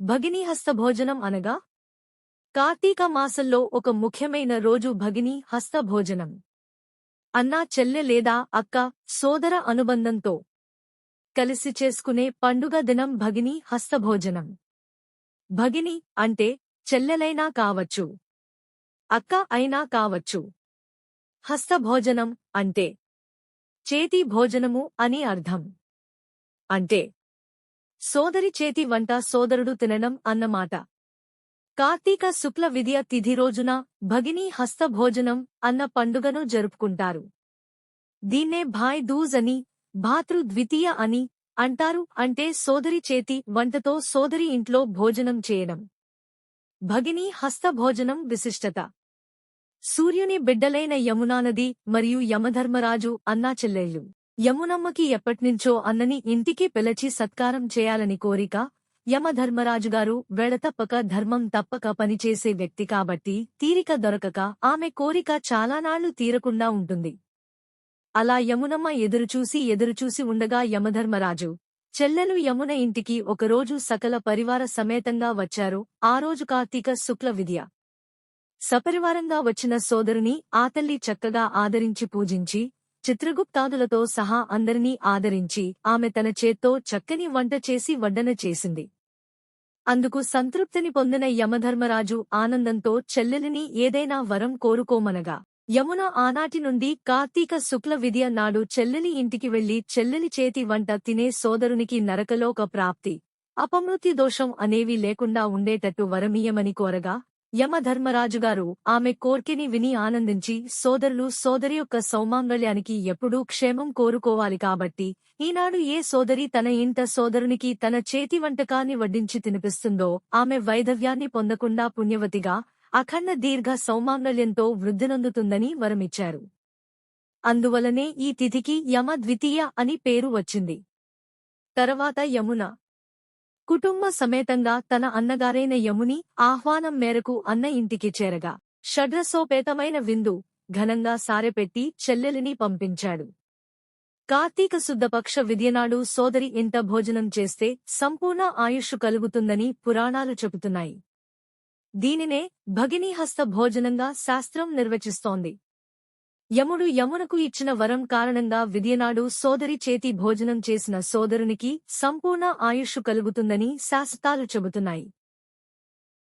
భగినీ హస్తభోజనం అనగా కార్తీక మాసంలో ఒక ముఖ్యమైన రోజు భగినీ హస్తభోజనం అన్నా చెల్లె లేదా అక్క సోదర అనుబంధంతో కలిసి చేసుకునే పండుగ దినం భగినీ హస్తభోజనం భగిని అంటే చెల్లెలైనా కావచ్చు అక్క అయినా కావచ్చు. హస్తభోజనం అంటే చేతి భోజనము అని అర్థం. అంటే సోదరి చేతి వంట సోదరుడు తినడం అన్నమాట. కార్తీక శుక్ల విద్య తిథి రోజున భగినీ హస్తభోజనం అన్న పండుగను జరుపుకుంటారు. దీన్నే భాయ్ దూజ్ అని భాతృ ద్వితీయ అని అంటారు అంటే సోదరి చేతి వంటతో సోదరి ఇంట్లో భోజనం చేయడం. భగినీ హస్తభోజనం విశిష్టత. సూర్యుని బిడ్డలైన యమునానది మరియు యమధర్మరాజు అన్నా చెల్లెళ్ళు. యమునమ్మకి ఎప్పట్నుంచో అన్నని ఇంటికి పిలచి సత్కారం చేయాలని కోరిక యమధర్మరాజుగారు వెడతప్పక ధర్మం తప్పక పనిచేసే వ్యక్తి కాబట్టి తీరిక దొరకక ఆమె కోరిక చాలానాళ్ళు తీరకుండా ఉంటుంది. అలా యమునమ్మ ఎదురుచూసి ఎదురుచూసి ఉండగా యమధర్మరాజు చెల్లెలు యమున ఇంటికి ఒకరోజు సకల పరివార సమేతంగా వచ్చారు. ఆ రోజు కార్తీక శుక్ల విద్య. సపరివారంగా వచ్చిన సోదరుని ఆతల్లి చక్కగా ఆదరించి పూజించి చిత్రగుప్తాదులతో సహా అందరినీ ఆదరించి ఆమె తన చేత్తో చక్కని వంట చేసి వడ్డన చేసింది. అందుకు సంతృప్తిని పొందిన యమధర్మరాజు ఆనందంతో చెల్లెలిని ఏదైనా వరం కోరుకోమనగా యమున ఆనాటి నుండి కార్తీక శుక్ల విద్య నాడు చెల్లెలి ఇంటికి వెళ్ళి చెల్లెలి చేతి వంట తినే సోదరునికి నరకలోక ప్రాప్తి అపమృతి దోషం అనేవి లేకుండా ఉండేటట్టు వరమీయమని కోరగా యమధర్మరాజుగారు ఆమె కోర్కెని విని ఆనందించి సోదరులు సోదరి యొక్క సౌమాంగళ్యానికి ఎప్పుడూ క్షేమం కోరుకోవాలి కాబట్టి ఈనాడు ఏ సోదరి తన ఇంట సోదరునికి తన చేతి వంటకాన్ని వడ్డించి తినిపిస్తుందో ఆమె వైధవ్యాన్ని పొందకుండా పుణ్యవతిగా అఖండ దీర్ఘ సౌమాంగళ్యంతో వృద్ధినందుతుందని వరమిచ్చారు. అందువలనే ఈ తిథికి యమ ద్వితీయ అని పేరు వచ్చింది. తర్వాత యమున కుటుంబ సమేతంగా తన అన్నగారైన యముని ఆహ్వానం మేరకు అన్న ఇంటికి చేరగా. షడ్రసోపేతమైన విందు ఘనంగా సారెపెట్టి చెల్లెలిని పంపించాడు. కార్తీక శుద్ధపక్ష విద్యనాడు సోదరి ఇంట భోజనం చేస్తే సంపూర్ణ ఆయుష్ కలుగుతుందని పురాణాలు చెబుతున్నాయి. దీనినే భగినీహస్త భోజనంగా శాస్త్రం నిర్వచిస్తోంది. యముడు యమునకు ఇచ్చిన వరం కారణంగా విద్యనాడు సోదరి చేతి భోజనం చేసిన సోదరునికి సంపూర్ణ ఆయుష్ కలుగుతుందని శాస్త్రాలు చెబుతున్నాయి.